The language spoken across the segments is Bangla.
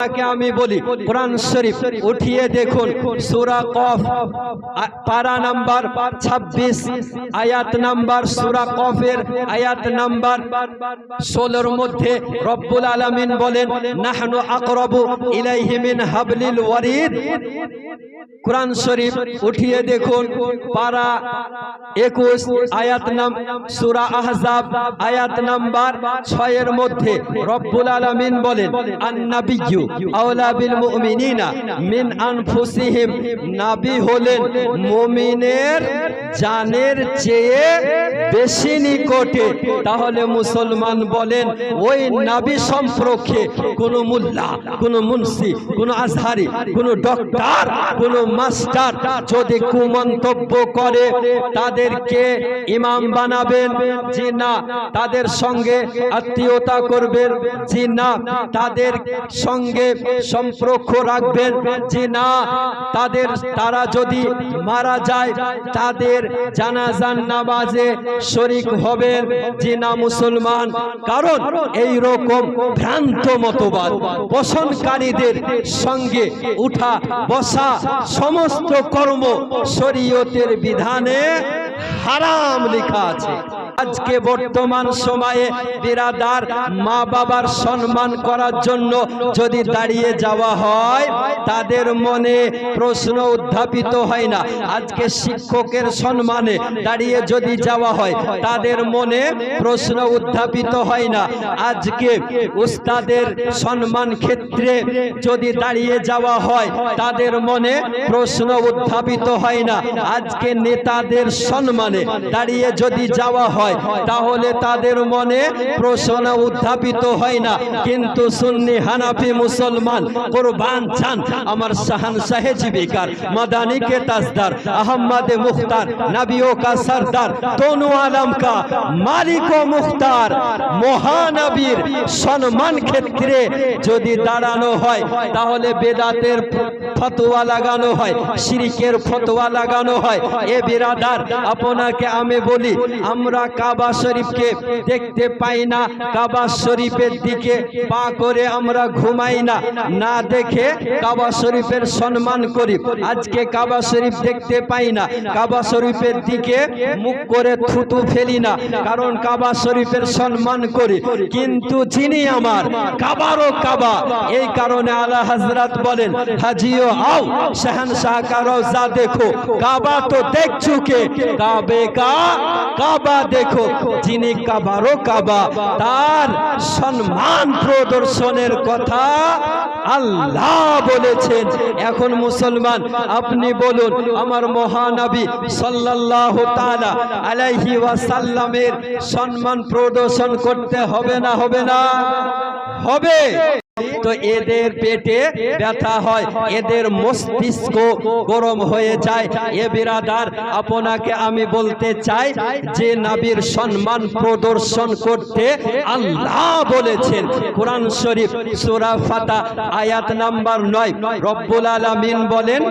আপনাকে আমি বলি, কোরআন শরীফ উঠিয়ে দেখুন, সুরা কফ পারা নাম্বার 26 আয়াত নাম্বার সুরা কফের আয়াত নাম্বার ষোলোর মধ্যে রব্বুল আলমিন বলেন, নাহনু আকরবু ইলাইহিমিন হাবলিল ওয়ারিদ। কোরআন শরীফ উঠিয়ে দেখুন, পারা 21 আয়াত নাম, সূরা আহজাব, আয়াত নাম্বার 6 এর মধ্যে রব্বুল আলামিন বলেন, আন-নাবিয়্যু আওলা বিল মুমিনিনা মিন আনফুসিহিম। নাবী হলেন মুমিনের জানের চেয়ে বেশি নিকটে। তাহলে মুসলমান বলেন, ওই নাবী সম্পর্কে কোনো মুল্লা, কোনো মুন্সি, কোনো আজহারি, কোনো ডক্টর, কোন মাস্টার যদি কুমন্তব্য করে, তাদেরকে ইমাম বানাবেন। জি না, তাদের সঙ্গে আত্মীয়তা করবেন। জি না, তাদের সঙ্গে সম্পর্ক রাখবেন। জি না, তাদের, তারা যদি মারা যায়, তাদের জানাজান নামাজে শরিক হবেন। জি না, মুসলমান। কারণ এই রকম ভ্রান্ত মতবাদ পোষণকারীদের সঙ্গে উঠা বসা সমস্ত কর্ম শরীয়তের বিধানে হারাম লেখা আছে। আজকে বর্তমান সময়ে বিরাদার মা বাবার সম্মান করার জন্য যদি দাঁড়িয়ে যাওয়া হয়, তাদের মনে প্রশ্ন উত্থাপিত হয় না। আজকে শিক্ষকের সম্মানে দাঁড়িয়ে যদি যাওয়া হয়, তাদের মনে প্রশ্ন উত্থাপিত হয় না। আজকে উস্তাদের সম্মান ক্ষেত্রে যদি দাঁড়িয়ে যাওয়া হয়, তাদের মনে প্রশ্ন উত্থাপিত হয় না। আজকে নেতাদের সম্মানে দাঁড়িয়ে যদি যাওয়া হয় তাহলে তাদের মনে প্রশ্ন উত্থাপিত হয় না। কিন্তু সুন্নি হানাফি মুসলমান কোরবান চান। আমার শাহান শাহে জীবিকার, মাদানী কে তাজদার, আহম্মদে মুখতার, নবিও কা সরদার, তনু আলম কা মালিক ও মুখতার, মহানবীর সম্মান ক্ষেত্রে যদি দাঁড়ানো হয়, তাহলে বেদাতের ফতোয়া লাগানো হয়, শিরিকের ফতোয়া লাগানো হয়। এ বিরাদার, আপনাকে আমি বলি, আমরা কাবা শরীফকে দেখতে পাই না। কাবা শরীফের দিকে পা করে আমরা ঘুমাই না। না দেখে কাবা শরীফের সম্মান করি। আজকে কাবা শরীফ দেখতে পাই না। কাবা শরীফের দিকে মুখ করে থুতু ফেলি না। কারণ কাবা শরীফের সম্মান করি। কিন্তু যিনি আমার কাবারও কাবা, এই কারণে আলা হাজরাত বলেন, হাজিও আও শাহান শাহ কারও যা দেখো, কাবা তো দেখ চুকে কাবে কা, কাবা দে যিনি কাবারও কাবা, তার সম্মান প্রদর্শনের কথা আল্লাহ বলেছেন। এখন মুসলমান, আপনি বলুন, আমার মহানবী সাল্লাল্লাহু তাআলা আলাইহি ওয়াসাল্লামের সম্মান প্রদর্শন করতে হবে না হবে না? হবে। তো এদের পেটে ব্যথা হয় এদের মস্তিষ্ক গরম হয়ে যায়। এ বিরাদার আপনাকে আমি বলতে চাই যে নাবির সম্মান প্রদর্শন করতে আল্লাহ বলেছেন। কোরআন শরীফ সূরা ফাতা আয়াত নাম্বার নয়। রব্বুল আলামিন বলেন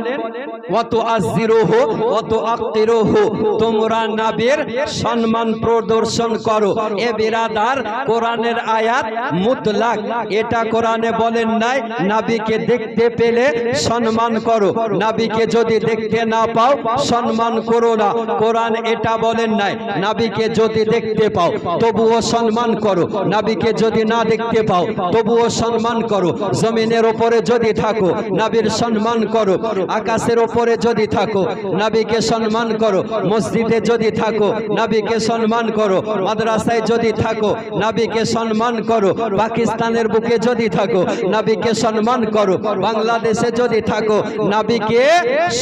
তোমরা নাবির সম্মান প্রদর্শন করো। এ বিরাদার কোরআনের আয়াত মুতলাক। এটা কোরআনে বলেন নাই, নাবিকে দেখতে পেলে সম্মান করো। নাবিকে যদি দেখতে না পাও, সম্মান করো না। কোরআন এটা বলেন নাই, নাবিকে যদি দেখতে পাও, তবুও সম্মান করো। নাবিকে যদি না দেখতে পাও, তবুও সম্মান করো। জমিনের ওপরে যদি থাকো, নাবির সম্মান করো। আকাশের ওপরে যদি থাকো, নাবিকে সম্মান করো। মসজিদে যদি থাকো, নাবিকে সম্মান করো। মাদ্রাসায় যদি থাকো, নাবিকে সম্মান করো। পাকিস্তানের বুকে যদি থাকো নাবিকে সম্মান করো। বাংলাদেশে যদি থাকো, নাবিকে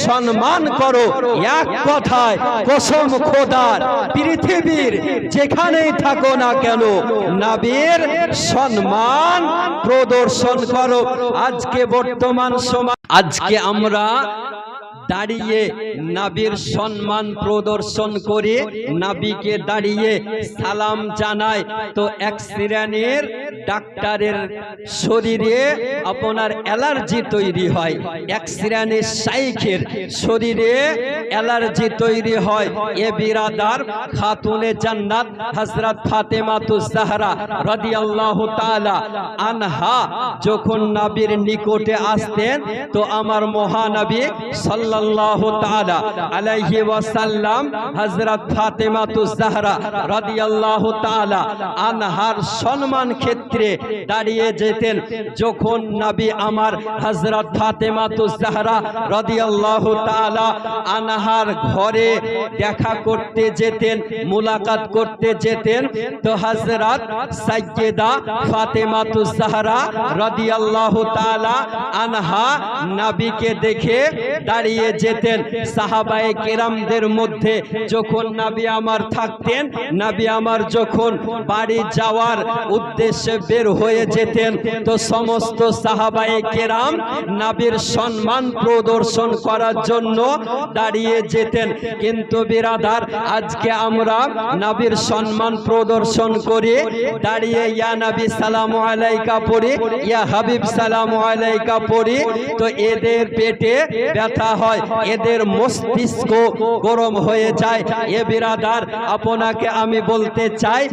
সম্মান করো। এক কথায়, কসম খোদার, পৃথিবীর যেখানেই থাকো না কেন, নাবির সম্মান প্রদর্শন করো। আজকে বর্তমান সময় আজকে আমরা দাঁড়িয়ে নাবির সম্মান প্রদর্শন করে নাবিকে দাঁড়িয়ে সালাম জানায়। তো এক শ্রেণির ডাক্তারের শরীরে আপনার অ্যালার্জি তৈরি হয়। এক শ্রেণির সাইখের শরীরে অ্যালার্জি তৈরি হয়। এ বিরাদার খাতুনে জান্নাত হযরত ফাতেমাতু জাহরা রাদিয়াল্লাহু তাআলা আনহা যখন নবীর নিকটে আসতেন, তো আমার মহানবী আনহার ঘরে দেখা করতে যেতেন, মুলাকাত করতে যেতেন, তো হযরত সাইয়্যিদা ফাতেমাতু জাহরা রাদিয়াল্লাহু তাআলা আনহা নবীকে দেখে দাঁড়িয়ে যেতেন সাহাবায়ে কেরামদের মধ্যে। যখন নবী আমার থাকতেন, নবী আমার যখন বাড়ি যাওয়ার উদ্দেশ্যে বের হয়ে যেতেন, তো সমস্ত সাহাবায়ে কেরাম নবীর সম্মান প্রদর্শন করার জন্য দাঁড়িয়ে যেতেন। কিন্তু বিরাদার, আজকে আমরা নবীর সম্মান প্রদর্শন করি দাঁড়িয়ে ইয়া নবী সালাম আলাইকা পড়ি, ইয়া হাবিব সালাম আলাইকা পড়ি, তো এদের পেটে ব্যথা হয়। এদের মস্তিষ্ক গরম হয়ে যায়। এ বিরাদার, আপনাকে আমি বলতে চাই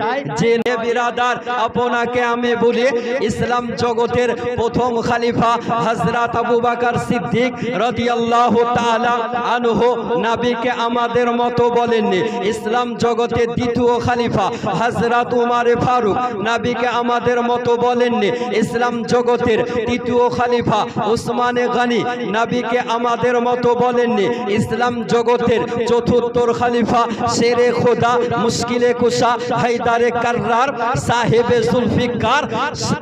যে বিরাদার, আপনাকে আমি বলি, ইসলাম জগতের প্রথম খালিফা হযরত আবু বকর সিদ্দিক রাদিয়াল্লাহু তাআলা আনহু নবীকে আমাদের মতো বলেননি। ইসলাম জগতের দ্বিতীয় খালিফা হযরত উমার ফারুক নবীকে আমাদের মতো বলেননি। ইসলাম জগতের তৃতীয় খালিফা উসমানে গানি নবীকে আমাদের মতো বলেননি, ইসলাম জগতের খালিফা শেরে খোদা, মুশকিলে কুশা, হায়দারে কার্রার, সাহেবে জুলফিকার,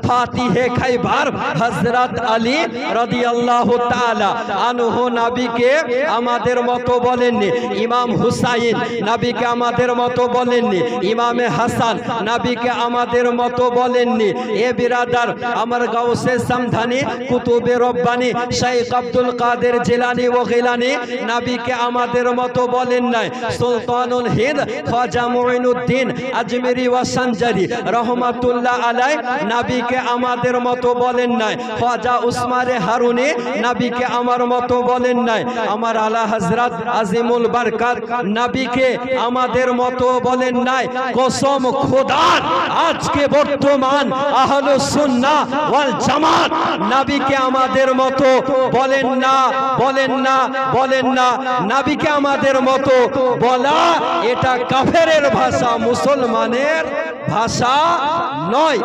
ফাতিহে খাইবার, হযরত আলী রাদিয়াল্লাহু তাআলা আনহু নবীকে আমাদের মতো বলেননি, ইমাম হুসাইন নবীকে আমাদের মতো বলেননি, ইমামে হাসান নাবিকে আমাদের মতো বলেননি। এ বিরাদার আমার গাউসে সামধানি কুতুবে রব্বানি শাইখ আব্দুল কাদের জিলানি ও গিলানি নবীকে আমাদের মতো বলেন নাই। সুলতানুল হিন্দ খাজা মুঈনুদ্দিন আজমেরি ওয়া সানজারি রহমাতুল্লাহ আলাই নবীকে আমাদের মতো বলেন নাই। খাজা উসমানে হারুনি নবীকে আমার মতো বলেন নাই। আমার আলা হযরত আজিমুল বারকাত নবীকে আমাদের মতো বলেন নাই। কসম খোদার, আজকে বর্তমান আহলুস সুন্নাহ ওয়াল জামাত নবীকে আমাদের মতো বলেন না বলেন না। বলেন না, নাবিকে আমাদের মতো বলা এটা কাফেরের ভাষা, মুসলমানের ভাষা নয়।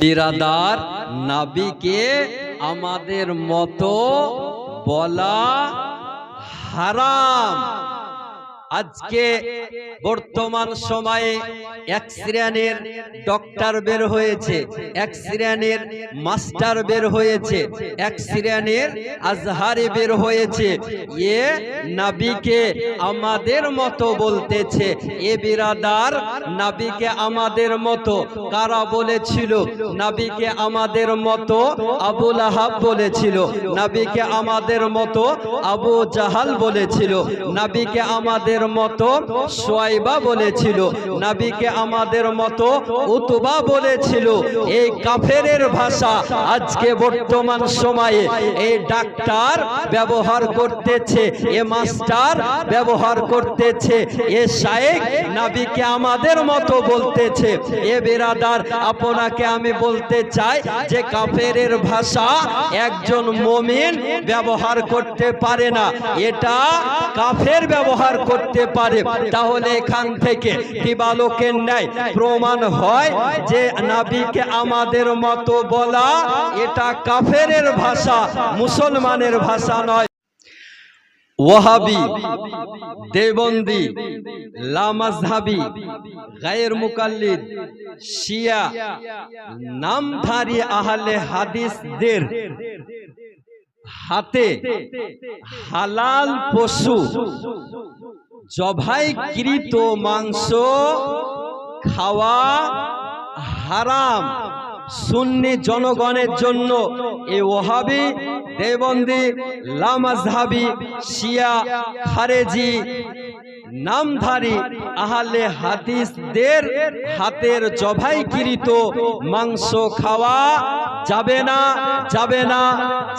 বিরাদার নাবিকে আমাদের মতো বলা হারাম। আজকে বর্তমান সময়ে এক শ্রেণির ডক্টর বের হয়েছে, এক শ্রেণির মাস্টার বের হয়েছে, এক শ্রেণির আজহারি বের হয়েছে। এ নাবিকে আমাদের মতো বলতেছে, এ বিরাদার নাবিকে আমাদের মতো। কারা বলেছিল? নাবিকে আমাদের মতো আবুল আহাব বলেছিল, নাবিকে আমাদের মতো আবু জাহাল বলেছিল, নাবিকে আমাদের মতো সোয়াইবা বলেছিল, নাবিকে আমাদের মতো উতবা বলেছিল। এই কাফেরের ভাষা আজকে বর্তমান সময়ে এই ডাক্তার ব্যবহার করতেছে, এ মাস্টার ব্যবহার করতেছে, এ শায়েক নাবিকে আমাদের মতো বলতেছে। এ বেরাদার, আপনাকে আমি বলতে চাই যে কাফেরের ভাষা একজন মমিন ব্যবহার করতে পারে না। এটা কাফের ব্যবহার করতে পারে। তাহলে এখান থেকে দিবালোকের ন্যায় প্রমাণ হয় যে নাবিকে আমাদের মতো বলা এটা কাফেরের ভাষা, মুসলমানের ভাষা নয়। ওয়াহাবি, দেবন্দি, লামাজহাবি গায়ের মুকাল্লিদ শিয়া, নামধারী আহলে হাদিসদের হাতে হালাল পশু জবাইকৃত মাংস খাওয়া হারাম। শূন্য জনগণের জন্য এ ওহাবি দেবন্দি লামাজহাবি শিয়া খারেজি নামধারী আহলে হাদিসদের হাতের জবাইকৃত মাংস খাওয়া যাবে না যাবে না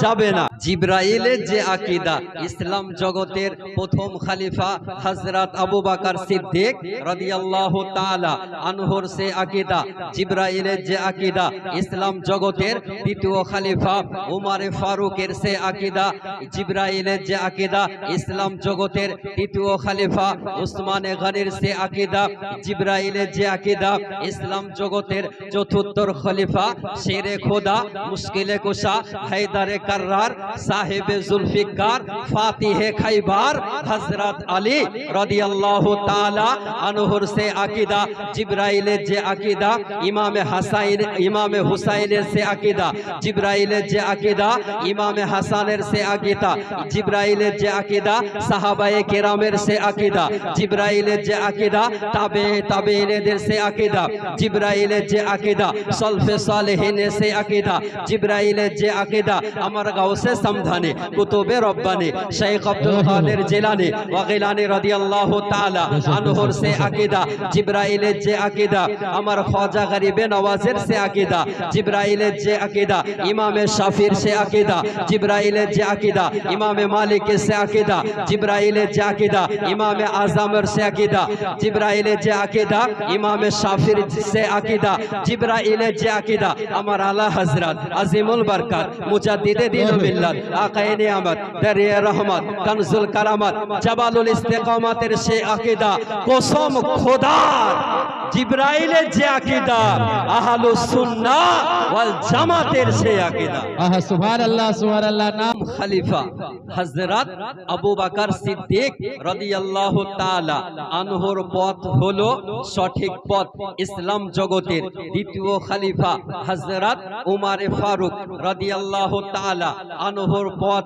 যাবে না। জিব্রাইলের যে আকিদা, ইসলাম জগতের প্রথম খালিফা হযরত আবু বকর সিদ্দিক রাদিয়াল্লাহু তাআলা আনহুর সে আকিদা, জিব্রাইলের যে আকিদা, ইসলাম জগতের দ্বিতীয় খালিফা উমার ফারুকের সে আকিদা, জিব্রাইলের যে আকিদা, ইসলাম জগতের তৃতীয় খালিফা, উসমানে গনির সে আকিদা, জিব্রাইলের যে আকিদা, ইসলাম জগতের চতুর্থ খলিফা, শেরে খোদা, মুশকিলে কুশা, হায়দারে কার্রার, সাহেবে জুলফিকার, ফাতিহে খাইবার, হযরত আলী রাদিয়াল্লাহু তাআলা আনহুর সে আকিদা, জিব্রাইলের যে আকিদা, ইমামে হাসাইন, ইমামে হুসাইনের সে আকিদা, জিব্রাইলের যে আকিদা, ইমামে হাসানের সে আকিদা, জিব্রাইলের যে আকিদা, সাহাবায়ে কেরামের সে আকিদা, জিব্রাইলের যে আকিদা, তাবে তাবেইনদের সে আকিদা, জিব্রাইলের যে আকিদা, সলফে সালেহিনের সে আকিদা, জিব্রাইলের যে আকিদা, আমার গাউসে সামধানে, কুতুবে রব্বানি শেখ আব্দুল কাদের জিলানি ওয়া গিলানি রাদিয়াল্লাহু তাআলা আনহুর সে আকিদা, জিব্রাইলের যে আকিদা, আমার খাজা গরিবে নওয়াজের সে আকিদা, জিব্রাইলের যে আকিদা, ইমামে শাফির সে আকিদা জিব্রাইলের যে আকিদা, ইমামে মালিকের সে আকিদা, জিব্রাইলের যে আকিদা, ইমামে আজমের সে আকিদা, জিব্রাইলের যে আকিদা, ইমামে শাফির সে আকিদা, জিব্রাইলের যে আকিদা, আমার আলা হযরত আজিমুল বরকত, মুজাদ্দিদে দ্বীন ও মিল্লাত আকায়ে নিয়ামত, দরিয়া রহমত কনজুল কারামত, জাবালুল ইস্তেকামাতের সে আকিদা, কসম খোদার জিব্রাইলের যে আকিদা, আহলুস সুন্নাহ ওয়াল জামাতের সে আকিদা। আহা সুবহানাল্লাহ। খলিফা। আবু সিদ্দিক পথ সঠিক পথ ইসলাম জগতের দ্বিতীয় ফারুক পথ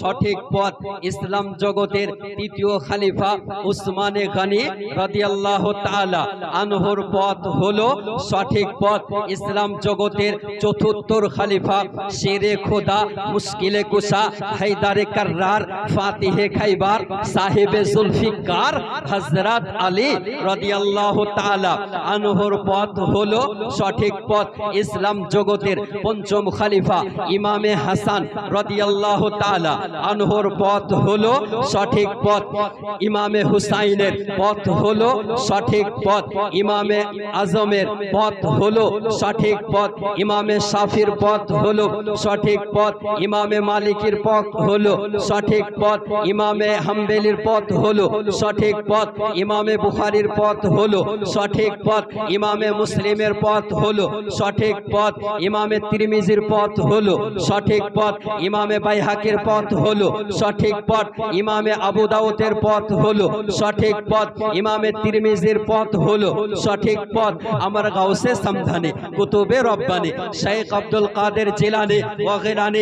সঠিক পথ ইসলাম জগতের তৃতীয় খলিফা উসমানে গনি রাদিয়াল্লাহু তাআলা আনহুর পথ হলো সঠিক পথ ইসলাম জগতের চতুর্থ খলিফা শেরে খোদা মুশকিলে কুশা হায়দারে কার্রার ফাতিহে খাইবার সাহেবে জুলফিকার হযরত আলী রাদিয়াল্লাহু তাআলা আনহুর পথ হলো সঠিক পথ ইসলাম জগতের পঞ্চম খলিফা ইমামে হাসান রাদিয়াল্লাহু তাআলা আনহুর পথ হলো সঠিক পথ ইমামে হুসাইনের পথ হলো সঠিক পথ ইমামে আজমের পথ হলো সঠিক পথ ইমামে শাফির পথ হলো সঠিক পথ ইমামে মালিকের পথ হলো সঠিক পথ, ইমামে হাম্বেলির পথ হলো সঠিক পথ, ইমামে বুখারির পথ হলো সঠিক পথ, ইমামে মুসলিমের পথ হলো সঠিক পথ, ইমামে তিরমিজির পথ হলো সঠিক পথ, ইমামে বাইহাকের পথ হলো সঠিক পথ, ইমামে আবু দাউদের পথ হলো সঠিক পথ, ইমামে তিরমিজির পথ হলো সঠিক পথ। আমার গাউসে সামধানে, কুতুবে রব্বানি শেখ আব্দুল কাদের জিলানি, ওয়া গিলানি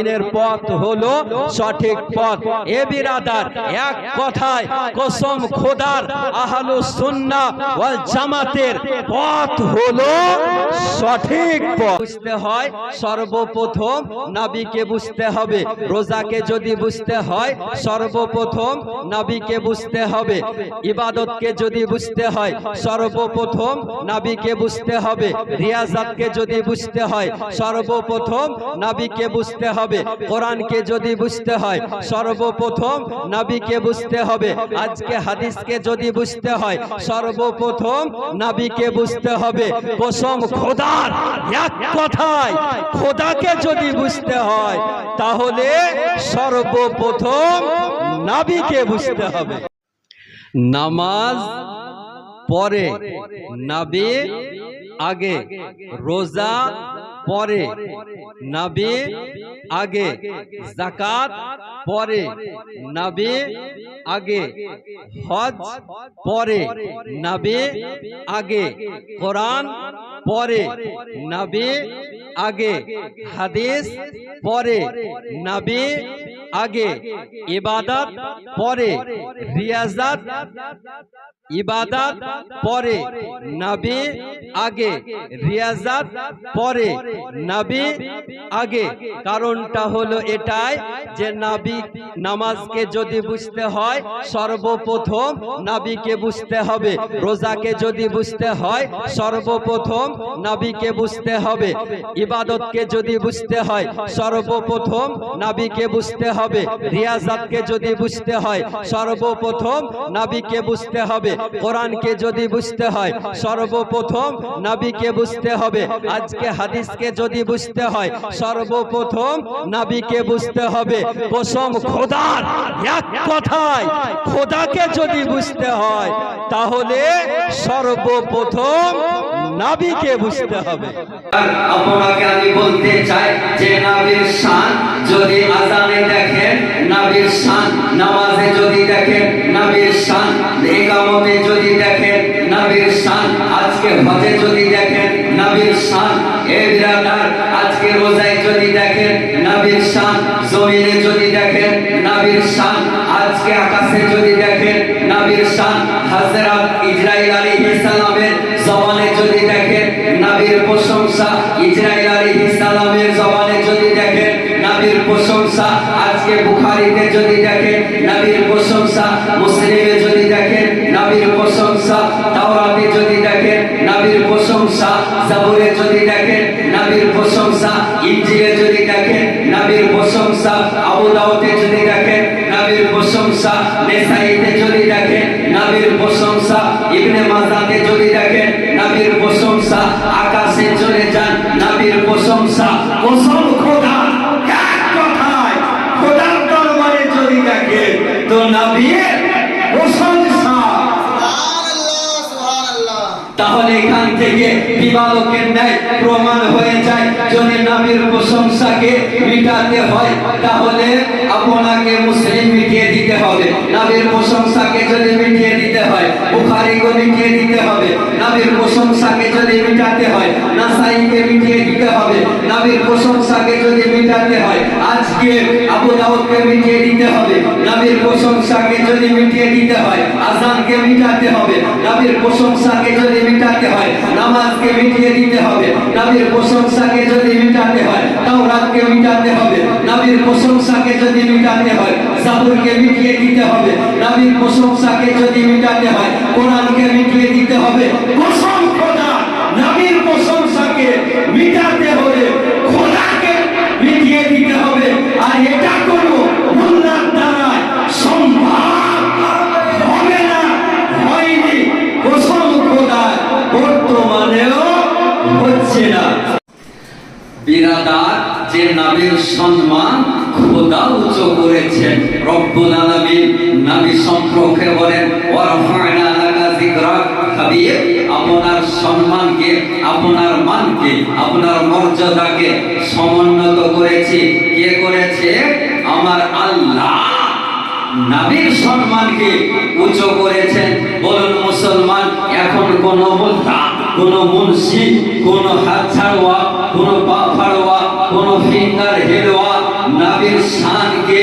আরদিনের পথ হলো সঠিক পথ। এ বিরাদার, এক কথায় কসম খোদার আহলুস সুন্নাহ ওয়াল জামাতের পথ হলো সঠিক পথ। বুঝতে হয় সর্বপ্রথম নবীকে বুঝতে হবে। রোজাকে যদি বুঝতে হয় সর্বপ্রথম নবীকে বুঝতে হবে। ইবাদতকে যদি বুঝতে হয় সর্বপ্রথম নবীকে বুঝতে হবে। রিয়াজাতকে যদি বুঝতে হয় সর্বপ্রথম নবীকে বুঝতে হবে। কোরআনকে যদি বুঝতে হয়, সর্বপ্রথম নাবিকে বুঝতে হবে। আজকে হাদিসকে যদি বুঝতে হয়, সর্বপ্রথম নাবিকে বুঝতে হবে। কসম খোদার এক কথায় খোদাকে যদি বুঝতে হয়, তাহলে সর্বপ্রথম নাবিকে বুঝতে হবে। নামাজ পরে নাবি আগে, রোজা পরে, নবী আগে জাকাত পরে, নবী আগে, হজ পরে, নবী আগে, কোরআন পরে, নবী আগে, হাদিস পরে, নবী আগে, ইবাদত পরে, রিয়াজাত ইবাদত পরে, নবী আগে, রিয়াজাত পরে নবী আগে, কারণটা হলো এটাই যে নাবি নামাজকে যদি বুঝতে হয়, সর্বপ্রথম নাবিকে বুঝতে হবে। রোজাকে যদি বুঝতে হয়, সর্বপ্রথম নাবিকে বুঝতে হবে। ইবাদতকে যদি বুঝতে হয়, সর্বপ্রথম নাবিকে বুঝতে হবে। রিয়াজাতকে যদি বুঝতে হয়, সর্বপ্রথম নাবিকে বুঝতে হবে। কোরআনকে যদি বুঝতে হয়, সর্বপ্রথম নাবিকে বুঝতে হবে। আজকে হাদিসকে যদি বুঝতে হয়, সর্বপ্রথম নাবিকে বুঝতে হবে কসম খোদার এক কথায় খোদাকে যদি বুঝতে হয়, তাহলে সর্বপ্রথম নাবিকে বুঝতে হবে। আপনাকে আমি বলতে চাই যে নাবির শান যদি আজানে দেখেন, নাবির শান নামাজে যদি দেখেন, নাবির শান একামতে যদি দেখেন, নাবির শান আজকে হজে যদি দেখেন, নাবির শান যদি দেখেন নাবির শান, জমিনে যদি দেখেন নাবির শান, আজকে আকাশে যদি দেখেন নাবির শান, হযরত ইসরাইল আলাইহিস সালামের জবানে যদি দেখেন নবীর প্রশংসা ইসরাইল আলাইহিস সালামের জবানে যদি দেখেন নবীর প্রশংসা, আজকে বুখারীতে যদি দেখেন নবীর প্রশংসা, মুসলিমে যদি দেখেন নবীর প্রশংসা, তাওরাতে যদি দেখেন নবীর প্রশংসা, জাবুরে যদি দেখেন নবীর প্রশংসা বিবাদকের ন্যায় প্রমাণ হয়ে যায়। যদি নবীর প্রশংসাকে মিটাতে হয়, তাহলে আপনাকে মুসলিম মিটিয়ে দিতে হবে। নবীর প্রশংসাকে যদি মিটিয়ে দিতে হয় বুখারিকে মিটিয়ে দিতে হবে। নবীর প্রশংসাকে যদি মিটাতে হয়, নাসাইকে মিটিয়ে দিতে হবে। নবীর প্রশংসাকে যদি মিটাতে হয়, আজকে আবু দাউদকে মিটিয়ে দিতে হবে। নবীর প্রশংসাকে যদি মিটিয়ে দিতে হয়, আজানকে মিটাতে হবে। নবীর প্রশংসাকে যদি মিটাতে হয়, নামাজকে মিটিয়ে দিতে হবে। নবীর প্রশংসাকে যদি মিটাতে হয়, তাওরাতকে মিটাতে হবে। নবীর প্রশংসাকে যদি মিটাতে হয়, জাবুরকে মিটিয়ে দিতে হবে। নবীর প্রশংসাকে যদি মিটাতে হয়, কোরআনকে মিটিয়ে দিতে হবে। কসম নাবির সম্মান খোদা উঁচু করেছেন রব্বুল আলামিন নবী সম্পর্কে বলেন, ওয়ারফা'না লাকা যিকরাক হাবিব, আপনার সম্মানকে, আপনার মানকে, আপনার মর্যাদাকে সমুন্নত করেছি। কে করেছে? আমার আল্লাহ। নবীর সম্মানকে উঁচু করেছেন। বলুন মুসলমান, এখন কোন মোল্লা কোন মুন্সি কোন হাত ছাড়োয়া কোন পা কোন ফিঙ্গার হেলোয়া নবীর শানকে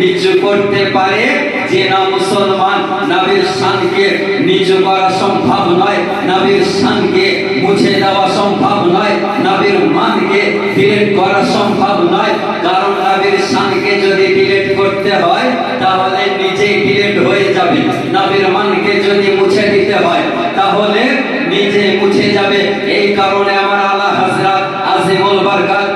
নিচু করতে পারে যে না মুসলমান, নবীর শানকে নিচু করা সম্ভব নয়। নবীর শানকে মুছে দেওয়া সম্ভব নয়। নবীর মানকে ডিলেট করা সম্ভব নয়। কারণ নবীর শানকে যদি ডিলেট করতে হয়, তাহলে নিজেই ডিলেট হয়ে যাবে। নবীর মানকে যদি মুছে দিতে হয়, তাহলে নিজে মুছে যাবে। এই কারণে আমার আল্লাহ হযরত আজিমুল বরকত